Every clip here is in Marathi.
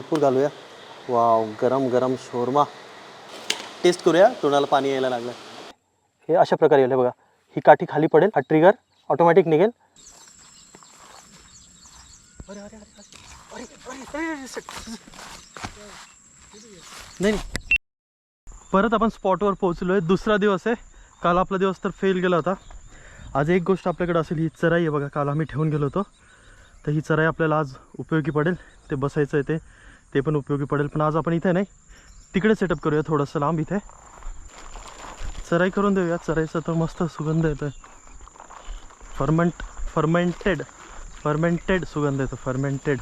भरपूर घालूया. वाव गरम गरम शोरमा. टेस्ट करूया तोंडाला पाणी यायला लागलं हे अशा प्रकारे येईल बघा. ही काठी खाली पडेल हा ट्रिगर ऑटोमॅटिक निघेल. नाही नाही. परत आपण स्पॉटवर पोहोचलो आहे दुसरा दिवस आहे. काल आपला दिवस तर फेल गेला होता. आज एक गोष्ट आपल्याकडे असेल ही चराई आहे बघा. काल आम्ही ठेवून गेलो होतो. तर ही चराई आपल्याला आज उपयोगी पडेल. ते बसायचं आहे ते. ते पण उपयोगी पडेल पण आज आपण इथे नाही. तिकडे सेटअप करूया थोडंसं लांब इथे. चराई करून देऊया. चराईचा तर मस्त सुगंध येतो फर्मेंट फर्मेंटेड फर्मेंटेड सुगंध येतो. फर्मेंटेड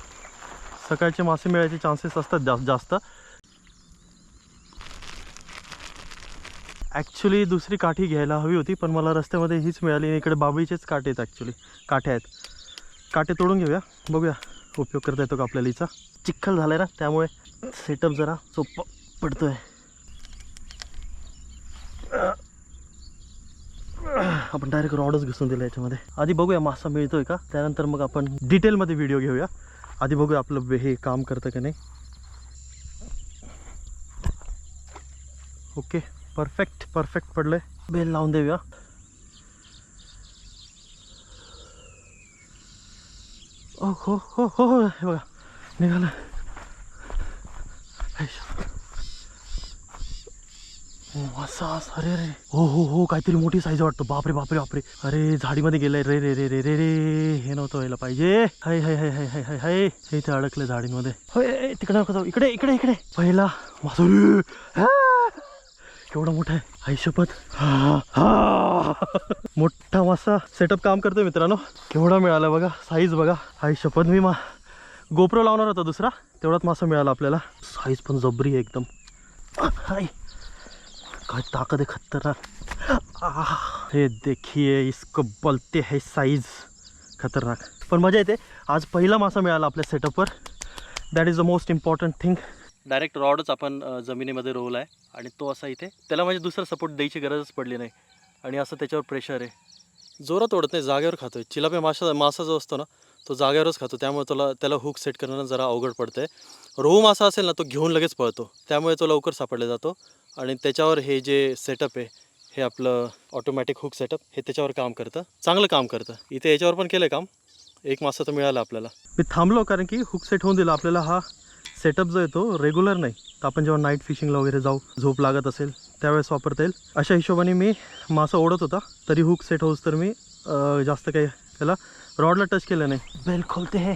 सकाळचे मासे मिळायचे चान्सेस असतात जास्त जास्त. ॲक्च्युली दुसरी काठी घ्यायला हवी होती पण मला रस्त्यामध्ये हीच मिळाली आणि इकडे बाबळीचेच काटे आहेत ॲक्च्युली काठे आहेत. काटे तोडून घेऊया. बघूया. उपयोग करता येतो का आपल्याला हिचा चिखल झाला आहे ना त्यामुळे सेटअप जरा सोपं पडतो आहे आपण डायरेक्ट रॉडच घुसून दिला याच्यामध्ये. आधी बघूया मासा मिळतोय का? त्यानंतर मग आपण डिटेलमध्ये व्हिडिओ घेऊया. आधी बघूया आपलं बे- हे काम करतं का नाही. ओके परफेक्ट परफेक्ट पडलंय. बेल लावून देऊया. ओ हो हो हो हो हे बघा निघालं ऐश. अरे रे हो हो हो काहीतरी मोठी साईज वाटतो. बापरे बापरे बापरे. अरे झाडीमध्ये गेलाय. रे रे रे रे रे रे. हे नव्हतं व्हायला पाहिजे. हाय हाय हाय हाय हाय हाय हाय. हे इथे अडकलं झाडीमध्ये. होय तिकडे नको जाऊ. इकडे इकडे इकडे. पहिला मासुरी केवढा मोठा आहे. आई हा, हा. मोठा मासा सेटअप काम करतोय मित्रांनो. केवढा मिळाला बघा. साईज बघा. आई मी मा गोप्रो लावणार होता दुसरा. तेवढाच मासा मिळाला आपल्याला. साईज पण जबरी आहे एकदम. हाय काय ताकद आहे खतरनाक. हे देखिये इसको बलते है साईज खतरनाक. पण मजा येते. आज पहिला मासा मिळाला आपल्या सेटअपवर that is the most important thing direct रॉडच आपण जमिनीमध्ये रोवला आहे आणि तो असा इथे त्याला म्हणजे दुसरा सपोर्ट द्यायची गरजच पडली नाही. आणि असं त्याच्यावर प्रेशर आहे. जोरात ओढत नाही जागेवर खातोय. चिलापे मासा मासा जो असतो ना तो जागेवरच खातो. त्यामुळे त्याला त्याला हुक सेट करणं जरा अवघड पडतंय. रोहू मासा असेल ना तो घेऊन लगेच पळतो. त्यामुळे तो लवकर सापडला जातो. आणि त्याच्यावर हे जे सेटअप आहे हे आपलं ऑटोमॅटिक हुक सेटअप हे त्याच्यावर काम करतं. चांगलं काम करतं. इथे याच्यावर पण केलं काम. एक मासा तर मिळाला आपल्याला. मी थांबलो कारण की हुक सेट होऊन दिला. आपल्याला हा सेटअप जो आहे तो रेग्युलर नाही तर आपण जेव्हा नाईट फिशिंगला वगैरे जाऊ झोप लागत असेल त्यावेळेस वापरता येईल अशा हिशोबाने मी मासा ओढत होता तरी हुक सेट होऊस तर मी जास्त काही त्याला रॉडला टच केलं नाही बेल खोलते हे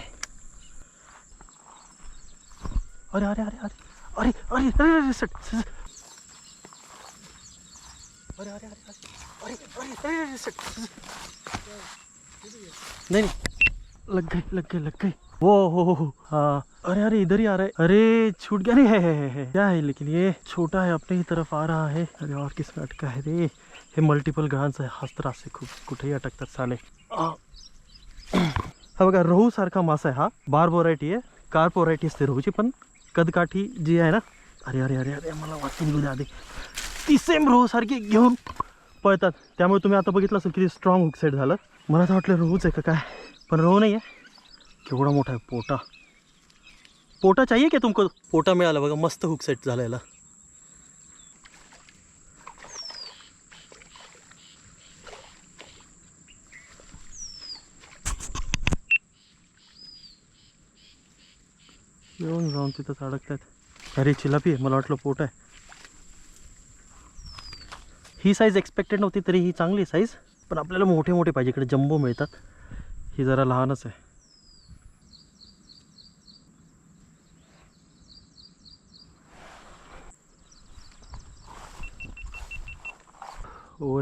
अरे अरे अरे अरे अरे अरे अरे अरे सट सट. अरे अरे अरे अरे अरे अरे अरे सट लग गई लग गई लग गई वो हो हो हो। हाँ। अरे अरे इधर ही आ रहा है। अरे छूट गया। नहीं है, है, है, है। क्या है लेकिन ये छोटा है अपने ही तरफ आ रहा है। अरे और किस में अटका है रे? हे मल्टिपल ग्रहांचं आहे हस्त्र असे खूप कुठेही अटकतात साले। हा बघा रोहू सारखा मासा आहे हा। बार्ब व्हरायटी आहे कार्प व्हरायटी असते रोहूची पण कदकाठी जी आहे ना? अरे अरे अरे अरे मला वाचून घेऊ द्या आधी। ती सेम रोहू सारखी घेऊन पळतात। त्यामुळे तुम्ही आता बघितलं असेल किती स्ट्रॉंग हुक झालं। मला तर वाटलं रोहूच आहे का काय? पण रोहू नाही आहे केवढा मोठा आहे पोटा. पोटा चाहिए क्या तुमको? पोटा मिळाला बघा मस्त हुक सेट झाला याला येऊन जाऊन तिथंच अडकतात अरे चिलापी आहे मला वाटलं पोट आहे. ही साईज एक्सपेक्टेड नव्हती तरी ही चांगली साईज पण आपल्याला मोठे मोठे पाहिजे इकडे जम्बो मिळतात. ही जरा लहानच आहे.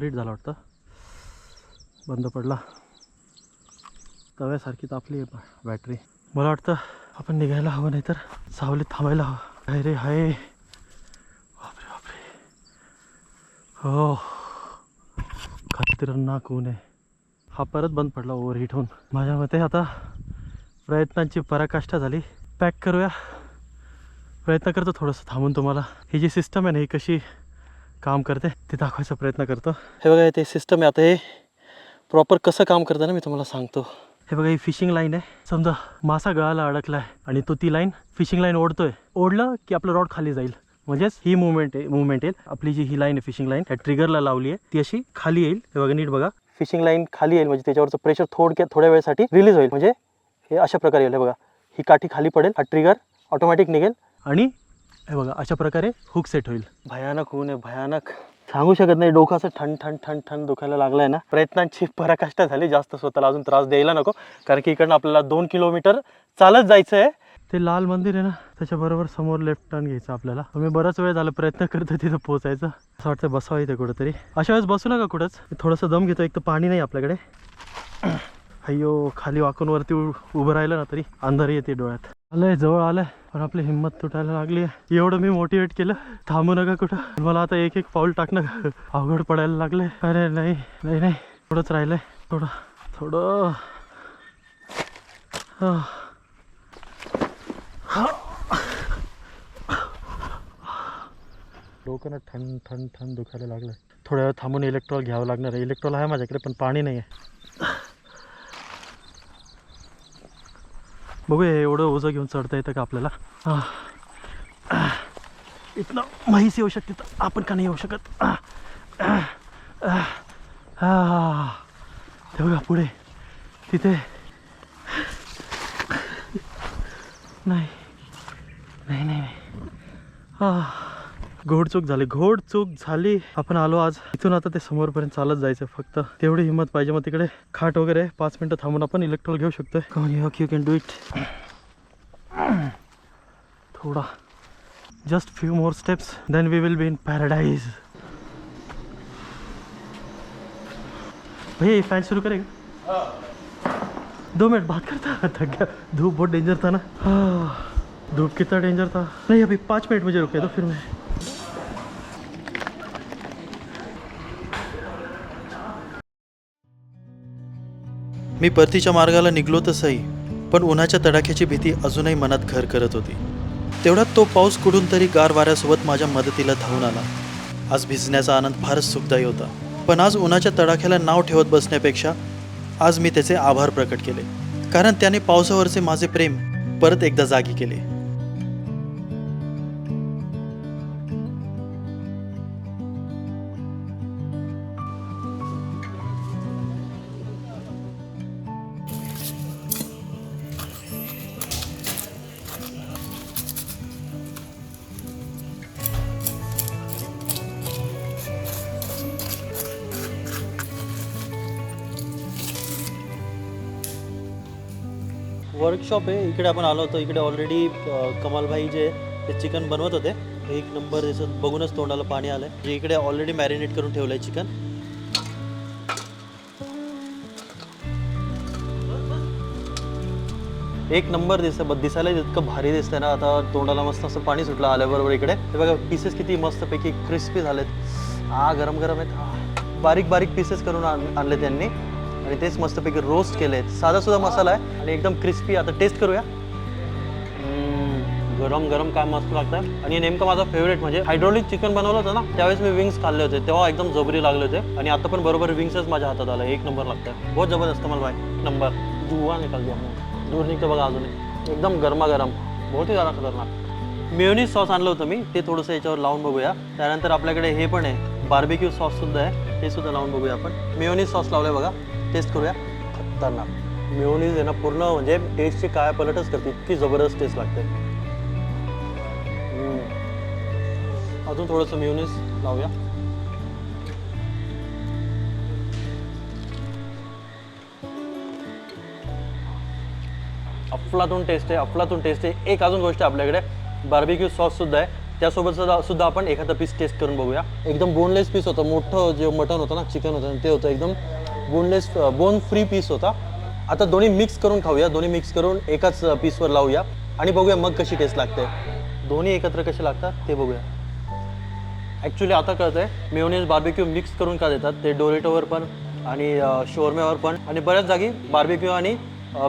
ओव्हरहीट झाला वाटतं. बंद पडला. तव्यासारखी तापली आहे बॅटरी. मला वाटतं आपण निघायला हवं नाही तर सावलीत थांबायला हवं. आहे रे हाय. बापरे बापरे. हो. खतरनाक ऊन आहे. हा परत बंद पडला ओव्हरहीट होऊन. माझ्या मते आता प्रयत्नांची पराकाष्ठा झाली. पॅक करूया. प्रयत्न करतो थोडंसं थांबून तुम्हाला. ही जी सिस्टम आहे ना ही कशी काम करते ते दाखवायचा प्रयत्न करतो. हे बघा ते सिस्टम आहे. आता हे प्रॉपर कसं काम करतं ना मी तुम्हाला सांगतो. हे बघा ही फिशिंग लाईन आहे. समजा मासा गळाला अडकलाय आणि तो ती लाईन फिशिंग लाईन ओढतोय. ओढलं की आपलं रॉड खाली जाईल. म्हणजेच ही मुवमेंट आहे मुवमेंट येईल. आपली जी ही लाईन आहे फिशिंग लाईन त्या ट्रिगरला लावली आहे ती अशी खाली येईल. हे बघा नीट बघा. फिशिंग लाईन खाली येईल म्हणजे त्याच्यावरचं प्रेशर थोडक्या थोड्या वेळेसाठी रिलीज होईल. म्हणजे हे अशा प्रकारे येईल. हे बघा ही काठी खाली पडेल हा ट्रिगर ऑटोमॅटिक निघेल. आणि हे बघा अशा प्रकारे हुक सेट होईल. भयानक होऊ नये भयानक. सांगू शकत नाही डोकं असं ठण ठण ठण ठण दुखायला लागलाय ना. प्रयत्नांची पराकाष्ठा झाली जास्त स्वतःला अजून त्रास द्यायला नको. कारण की इकडनं आपल्याला दोन किलोमीटर चालत जायचं आहे ते लाल मंदिर आहे ना त्याच्याबरोबर समोर लेफ्ट टर्न घ्यायचं आपल्याला. मी बराच वेळ झाला प्रयत्न करतो तिथं पोहोचायचं. असं वाटतं बसावं इथे कुठंतरी. अशा वेळेस बसू नका कुठंच. थोडंसं दम घेतो एक तर पाणी नाही आपल्याकडे. अय्यो खाली वाकून वरती उ- उभं राहिलं ना तरी अंधारी येते डोळ्यात. आलंय जवळ आलंय पण आपली हिंमत तुटायला लागली आहे एवढं मी मोटिवेट केलं. थांबू नका कुठं. मला आता एक एक पाऊल टाकणं अवघड पडायला लागलंय. अरे नाही नाही नाही. थोडंच राहिलंय. थोडं थोडं. डोकं ना थंड थंड थंड दुखायला लागलं थोड्या वेळ थांबून इलेक्ट्रॉल घ्यावं लागणार आहे. इलेक्ट्रॉल आहे माझ्याकडे पण पाणी नाही आहे बघूया हे एवढं ओझं घेऊन चढता येतं का आपल्याला? इथनं माहीस येऊ शकते तर आपण का नाही येऊ शकत? आह. बघा पुढे. तिथे. नाही. नाही नाही नाही. आह. घोडचूक झाली. घोडचूक झाली. आपण आलो आज. इथून आता ते समोरपर्यंत चालत जायचं फक्त. तेवढी हिंमत पाहिजे. मग तिकडे खाट वगैरे पाच मिनटं थांबून आपण इलेक्ट्रॉल घेऊ शकतोय कॉन you you can do it थोडा. Just few more steps then we will be in paradise भैया फॅन सुरू शुरू करेगा? दो मिनट बात करता थक गया धूप बहुत डेंजर था ना? Ah, धूप कितना डेंजर था? नहीं अभी पाँच मिनट मुझे रुके दो फिर मैं मी परतीच्या मार्गाला निघलो तसंही पण उन्हाच्या तडाख्याची भीती अजूनही मनात घर करत होती. तेवढ्यात तो पाऊस कुठून तरी गार वाऱ्यासोबत माझ्या मदतीला धावून आला. आज भिजण्याचा आनंद फारच सुखदायी होता पण आज उन्हाच्या तडाख्याला नाव ठेवत बसण्यापेक्षा आज मी त्याचे आभार प्रकट केले कारण त्याने पावसावरचे माझे प्रेम परत एकदा जागी केले. वर्कशॉप आहे. इकडे आपण आलो होतो. इकडे ऑलरेडी कमालभाई जे ते चिकन बनवत होते. एक नंबर दिसत बघूनच तोंडाला पाणी आलं आहे जे इकडे ऑलरेडी मॅरिनेट करून ठेवलं आहे चिकन एक नंबर दिसतं दिसायला इतकं भारी दिसतंय ना. आता तोंडाला मस्त असं पाणी सुटलं आल्याबरोबर इकडे. हे बघा पीसेस किती मस्तपैकी क्रिस्पी झालेत. हा गरम गरम आहेत. हा. बारीक बारीक पीसेस करून आण- आणले त्यांनी आणि तेच मस्तपैकी रोस्ट केले आहेत साधा सुद्धा मसाला आहे आणि एकदम क्रिस्पी आता टेस्ट करूया. गरम गरम काय मस्त लागतं. आणि नेमकं माझा फेवरेट म्हणजे हायड्रोलिक चिकन बनवलं होतं ना त्यावेळेस मी विंग्स खाल्ले होते. तेव्हा एकदम जबरी लागले होते. आणि आता पण बरोबर विंग्सच माझ्या हातात आलं. एक नंबर लागतं. बहुत जबरदस्त मला बाय नंबर जुवा निकाल दिया. दूर निघतं बघा अजून. एकदम गरमागरम. बहुत जरा खतरनाक. मेयोनीज सॉस आणलं होतं मी. ते थोडंसं याच्यावर लावून बघूया. त्यानंतर आपल्याकडे हे पण आहे. बार्बेक्यू सॉस सुद्धा आहे. ते सुद्धा लावून बघूया आपण. मेयोनीज सॉस लावलंय बघा. टेस्ट करूया. खतरनाक. मेयोनीज आहे ना पूर्ण म्हणजे टेस्टची काय पलटच करते. इतकी जबरदस्त टेस्ट लागते. अजून थोडंसं मेयोनीज लावूया. अफलातून टेस्ट आहे अफलातून टेस्ट आहे. एक अजून गोष्ट आहे आपल्याकडे. बार्बिक्यू सॉस सुद्धा आहे. त्यासोबत सुद्धा सुद्धा आपण एखादा पीस टेस्ट करून बघूया. एकदम बोनलेस पीस होतं. मोठं जे मटन होतं ना चिकन होतं ते होतं एकदम बोनलेस बोन फ्री पीस होता. आता दोन्ही मिक्स करून खाऊया. दोन्ही मिक्स करून एकाच uh, पीसवर लावूया. आणि बघूया मग कशी टेस्ट लागते. दोन्ही एकत्र कसे लागतात ते बघूया. ॲक्च्युली आता कळतंय मेयोनेज बार्बेक्यू मिक्स करून का देतात? ते डोरेटोवर पण आणि uh, शोरम्यावर पण. आणि बऱ्याच जागी बार्बिक्यू आणि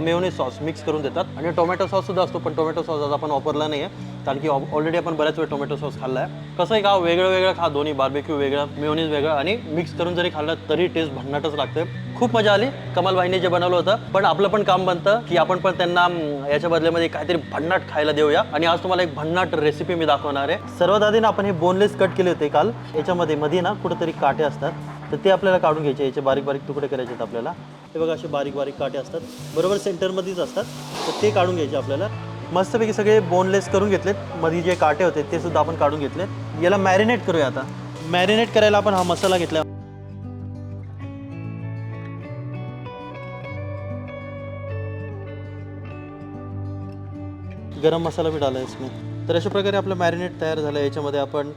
मेयोनेज सॉस मिक्स करून देतात. आणि टोमॅटो सॉस सुद्धा असतो पण टोमॅटो सॉस आज आपण वापरला नाही आहे कारण की ऑलरेडी आपण बऱ्याच वेळ टोमॅटो सॉस खाल्ला आहे कसंही का वेगळं वेगळं खा दोन्ही बार्बेक्यू वेगळं मेयोनीज वेगळं आणि मिक्स करून जरी खाल्लं तरी टेस्ट भन्नाटच लागते खूप मजा आली कमालबाईने जे बनवलं होतं पण आपलं पण काम बनतं की आपण पण त्यांना याच्या बदल्यामध्ये काहीतरी भन्नाट खायला देऊया. आणि आज तुम्हाला एक भन्नाट रेसिपी मी दाखवणार आहे. सर्वात आधी ना आपण हे बोनलेस कट केले होते काल. याच्यामध्ये मध्ये ना कुठेतरी काटे असतात तर ते आपल्याला काढून घ्यायचे याचे बारीक बारीक तुकडे करायचे आहेत आपल्याला. हे बघा असे बारीक बारीक काटे असतात. बरोबर सेंटरमध्येच असतात. तर ते काढून घ्यायचे आपल्याला. मस्तपैकी सगळे बोनलेस करून घेतलेत. मध्ये जे काटे होते ते सुद्धा आपण काढून घेतलेत. याला मॅरिनेट करूया आता. मॅरिनेट करायला आपण हा मसाला घेतला. गरम मसाला पीठ आला इसमें. तर अशा प्रकारे आपलं मॅरिनेट तयार झालं. आहे याच्यामध्ये आपण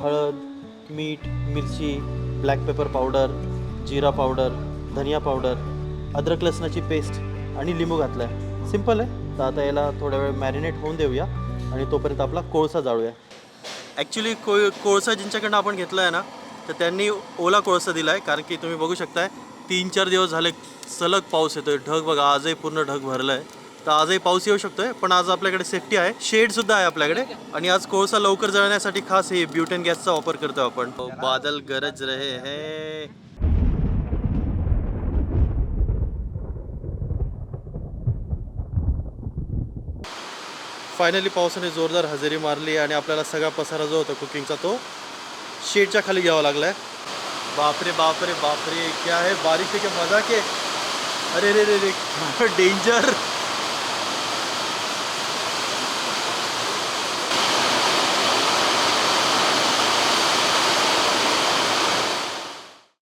हळद मीठ मिरची ब्लॅक पेपर पावडर जिरा पावडर धनिया पावडर अद्रक लसणाची पेस्ट आणि लिंबू घातला आहे सिंपल आहे. तर आता याला थोड्या वेळ मॅरिनेट होऊन देऊया आणि तोपर्यंत आपला कोळसा जाळूया. ॲक्च्युली को कोळसा ज्यांच्याकडनं आपण घेतला आहे ना तर त्यांनी ओला कोळसा दिला आहे कारण की तुम्ही बघू शकताय तीन चार दिवस झाले सलग पाऊस येतोय. ढग बघा आजही पूर्ण ढग भरलं आहे तर आजही पाऊस येऊ शकतोय पण आज आपल्याकडे सेफ्टी आहे. शेडसुद्धा आहे आपल्याकडे. आणि आज कोळसा लवकर जळण्यासाठी खास हे ब्युटेन गॅसचा वापर करतोय आपण. बादल गरज रहे है. फायनली पावसाने जोरदार हजेरी मारली आणि आपल्याला सगळा पसारा जो होता कुकिंगचा तो शेडच्या खाली घ्यावा लागलाय. बापरे बापरे बापरे क्या है? बारिश के मजा के. अरे रे रे रे डेंजर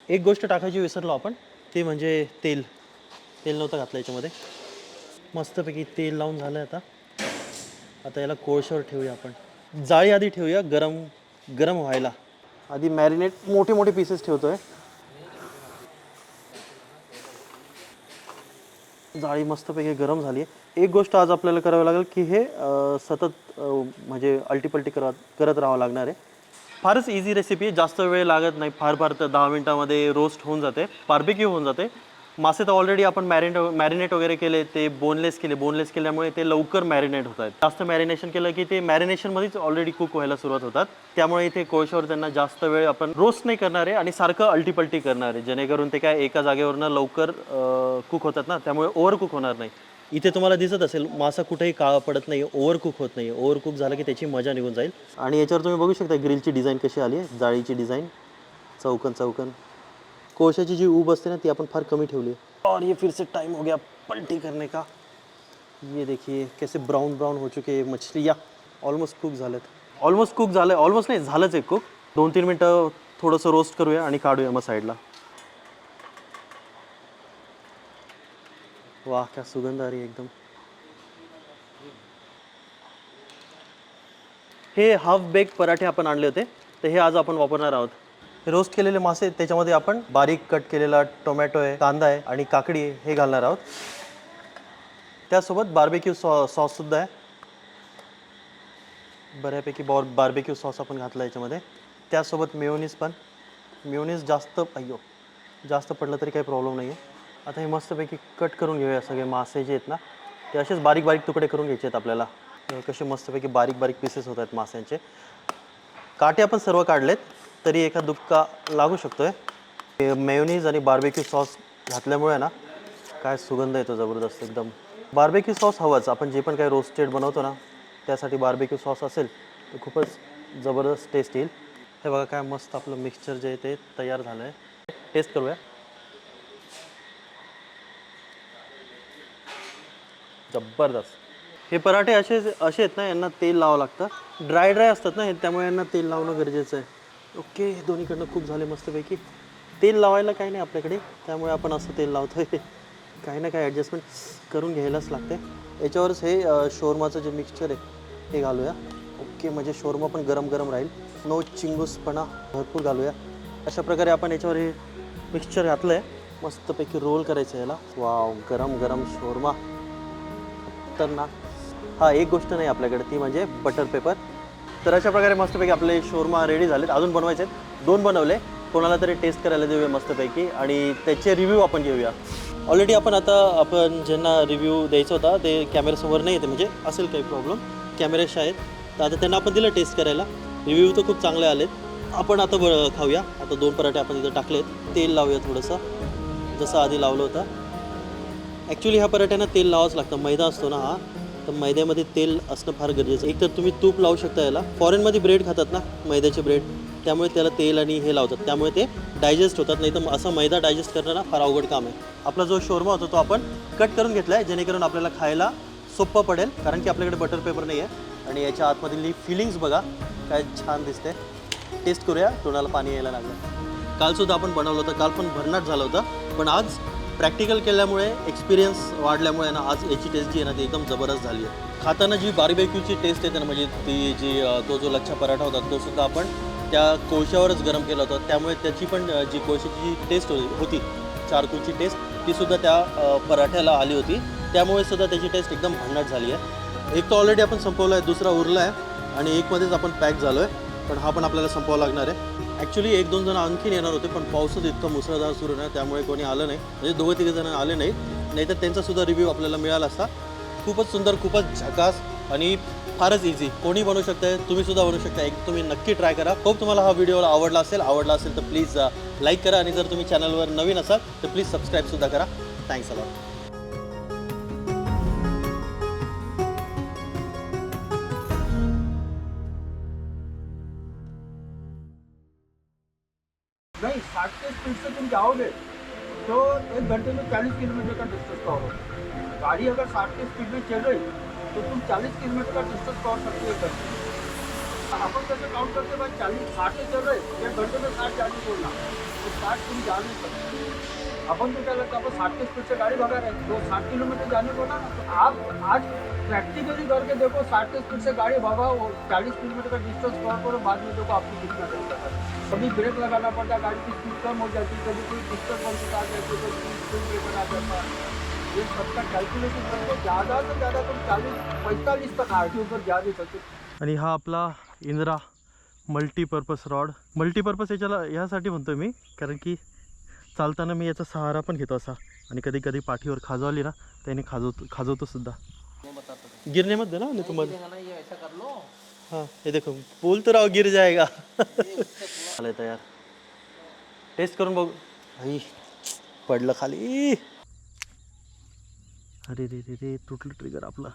एक गोष्ट टाकायची विसरलो आपण ते म्हणजे तेल. तेल नव्हतं घातलं याच्यामध्ये. मस्तपैकी तेल लावून झालं आता. आता याला कोळशावर ठेवूया आपण. जाळी आधी ठेवूया गरम गरम व्हायला. आधी मॅरिनेट मोठे मोठे पीसेस ठेवतोय. जाळी मस्तपैकी गरम झाली आहे एक गोष्ट आज आपल्याला करावी लागेल की हे सतत म्हणजे अल्टीपल्टी करत करत राहावं लागणार आहे. फारच इझी रेसिपी आहे. जास्त वेळ लागत नाही. फार फार तर दहा मिनटामध्ये रोस्ट होऊन जाते. बार्बिक्यू होऊन जाते. मासे तर ऑलरेडी आपण मॅरिनेट मॅरिनेट वगैरे केले ते बोनलेस केले. बोनलेस केल्यामुळे ते लवकर मॅरिनेट होत आहेत जास्त मॅरिनेशन केलं की ते मॅरिनेशनमध्येच ऑलरेडी कुक व्हायला सुरुवात होतात. त्यामुळे इथे कोळशावर त्यांना जास्त वेळ आपण रोस्ट नाही करणार आहे आणि सारखं अल्टीपल्टी करणार. आहे जेणेकरून ते काय एका जागेवरनं लवकर कुक होतात ना. त्यामुळे ओव्हर कुक होणार नाही. इथे तुम्हाला दिसत असेल मासा कुठेही काळा पडत नाही ओव्हर कुक होत नाही ओव्हर कुक झालं की त्याची मजा निघून जाईल. आणि याच्यावर तुम्ही बघू शकता ग्रिलची डिझाईन कशी आली आहे जाळीची डिझाईन चौकन चौकन. कोळशाची जी ऊब असते ना ती आपण फार कमी ठेवली और ये फिर से टाइम हो गया पलटी करने का। ये देखिए कैसे ब्राउन ब्राउन हो चुके हैं मछलियाँ। ऑलमोस्ट कुक झालेत। ऑलमोस्ट कुक झालं ऑलमोस्ट नाही झालंच आहे कुक दोन तीन मिनटं थोडंसं रोस्ट करूया आणि काढूया मग साईडला वाह क्या सुगंध आ रही एकदम. हे हाफ बेक पराठे आपण आणले होते तर हे आज आपण वापरणार आहोत. रोस्ट केलेले मासे त्याच्यामध्ये आपण बारीक कट केलेला टोमॅटो आहे कांदा आहे आणि काकडी आहे हे घालणार आहोत. त्यासोबत बार्बेक्यू सॉ सॉससुद्धा आहे. बऱ्यापैकी बॉर बार्बेक्यू सॉस आपण घातला याच्यामध्ये. त्यासोबत मेयोनीज पण. मेयोनीज जास्त अय्यो जास्त पडलं तरी काही प्रॉब्लेम नाही आहे आता हे मस्तपैकी कट करून घेऊया सगळे मासे जे आहेत ना ते असेच बारीक बारीक तुकडे करून घ्यायचे आहेत आपल्याला. कसे मस्तपैकी बारीक बारीक पीसेस होत आहेत माशांचे. काटे आपण सर्व काढलेत. तरी एका दुक्का लागू शकतो आहे मेयोनीज आणि बार्बेक्यू सॉस घातल्यामुळे ना काय सुगंध येतो जबरदस्त एकदम. बार्बेक्यू सॉस हवाच. आपण जे पण काही रोस्टेड बनवतो ना त्यासाठी बार्बेक्यू सॉस असेल तर खूपच जबरदस्त टेस्ट येईल. हे बघा काय मस्त आपलं मिक्सचर जे आहे ते तयार झालं आहे टेस्ट करूया. जबरदस्त. हे पराठे असे असे आहेत ना यांना तेल लावावं लागतं. ड्राय ड्राय असतात ना हे त्यामुळे यांना तेल लावणं गरजेचं आहे. ओके दोन्हीकडनं खूप झाले मस्तपैकी. तेल लावायला काही नाही आपल्याकडे त्यामुळे आपण असं तेल लावतोय. काही ना काही ॲडजस्टमेंट करून घ्यायलाच लागते. याच्यावरच हे शोरमाचं जे मिक्सचर आहे हे घालूया. ओके म्हणजे शोरमा पण गरम गरम राहील. नो चिंगूसपणा भरपूर घालूया. अशा प्रकारे आपण याच्यावर हे मिक्सचर घातलं आहे मस्तपैकी रोल करायचं याला. वाव गरम गरम शोरमा. तर ना हा एक गोष्ट नाही आपल्याकडे ती म्हणजे बटर पेपर तर अशा प्रकारे मस्तपैकी आपले शोरमा रेडी झालेत. अजून बनवायचे आहेत. दोन बनवले. कोणाला तरी टेस्ट करायला देऊया मस्तपैकी. आणि त्याचे रिव्ह्यू आपण घेऊया. ऑलरेडी आपण आता आपण ज्यांना रिव्ह्यू द्यायचा होता ते कॅमेऱ्यासमोर नाही येते. म्हणजे असेल काही प्रॉब्लेम कॅमेरेश आहेत. तर आता त्यांना आपण दिलं टेस्ट करायला. रिव्ह्यू तर खूप चांगले आलेत. आपण आता ब- खाऊया. आता दोन पराठे आपण इथं टाकलेत. तेल लावूया थोडंसं. जसं आधी लावलं होतं. ॲक्च्युली ह्या पराठ्यांना तेल लावावंच लागतं. मैदा असतो ना हा. तर मैद्यामध्ये तेल असणं फार गरजेचं आहे. एक तर तुम्ही तूप लावू शकता याला. फॉरेनमध्ये ब्रेड खातात ना मैद्याचे ब्रेड त्यामुळे त्याला तेल आणि हे लावतात. त्यामुळे ते डायजेस्ट होतात. नाही तर असा असं मैदा डायजेस्ट करणं ना फार अवघड काम आहे. आपला जो शोरमा होता तो आपण कट करून घेतला आहे जेणेकरून आपल्याला खायला सोपं पडेल. कारण की आपल्याकडे बटर पेपर नाही आहे आणि याच्या आतमधली फिलिंग्स बघा काय छान दिसते टेस्ट करूया. तोंडाला पाणी यायला लागलं कालसुद्धा आपण बनवलं होतं. काल पण भरनाट झालं होतं. पण आज प्रॅक्टिकल केल्यामुळे एक्सपिरियन्स वाढल्यामुळे ना आज याची टेस्ट जी आहे ना ती एकदम जबरदस्त झाली आहे. खाताना जी बारीबेक्यूची टेस्ट येते ना म्हणजे ती जी तो जो लच्छा पराठा होता तो सुद्धा आपण त्या कोळशावरच गरम केला होता. त्यामुळे त्याची पण जी कोळशाची जी टेस्ट होती चारकोलची टेस्ट ती सुद्धा त्या पराठ्याला आली होती. त्यामुळे सुद्धा त्याची टेस्ट एकदम भन्नाट झाली आहे. एक तर ऑलरेडी आपण संपवला आहे दुसरा उरला आहे आणि एकमध्येच आपण पॅक झालो आहे पण हा पण आपल्याला संपवावा लागणार आहे. ॲक्च्युली एक दोन जण आणखीन येणार होते पण पावसात इतका मुसळधार सुरू नाही त्यामुळे कोणी आलं नाही. म्हणजे दोघं तिघे जण आले नाही नाहीतर त्यांचासुद्धा रिव्ह्यू आपल्याला मिळाला असता. खूपच सुंदर खूपच झकास आणि फारच इझी कोणी बनवू शकताय तुम्हीसुद्धा बनवू शकता. एक तुम्ही नक्की ट्राय करा. खूप तुम्हाला हा व्हिडिओ आवडला असेल. आवडला असेल तर प्लीज लाईक करा. आणि जर तुम्ही चॅनलवर नवीन असाल तर प्लीज सबस्क्राईबसुद्धा करा. थँक्स अलॉट जाओगे तो एक घंटे में चालीस किलोमीटर का डिस्टेंस कवर गाड़ी अगर साठ के स्पीड में चल रही तो तुम चालीस किलोमीटर का डिस्टेंस कवर सकते हो। अपन कैसे काउंट करते भाई, चालीस साठ से चल रहे एक घंटे में साठ चालीस बोलना तो साठ तुम जा नहीं सकते। अपन तो क्या लगता है, अपन साठ के स्पीड से गाड़ी भगा रहे तो साठ किलोमीटर जाने को ना तो आप आज प्रैक्टिकली करके देखो, साठ के स्पीड से गाड़ी भगाओ, चालीस किलोमीटर का डिस्टेंस कवर करो, बाद में देखो आपको कितना लगता है। कभी ब्रेक लगाना पड़ता है गाड़ी की स्पीड कम हो जाती है कभी कोई डिस्टर्बेंस आ जाती है कभी स्पीड ब्रेकर आ जाता है। ये सबका कैलकुलेशन करके ज़्यादा से ज़्यादा तुम चालीस पैंतालीस तक आर टी पर जा नहीं सकते। आणि हा आपला इंदिरा मल्टीपर्पज रॉड मल्टीपर्पज याच्याला ह्यासाठी म्हणतो मी कारण की चालताना मी याचा सहारा पण घेतो असा. आणि कधी कधी पाठीवर खाजवली ना त्याने खाजवतो खाजवतो सुद्धा. गिरने ना तुम्हाला हाँ ये देखो बोल तो रहा गिर जाएगा। आलं तयार टेस्ट करून बघू आई पडलं खाली। अरे रे रे रे तुटलं ट्रिगर आपलं।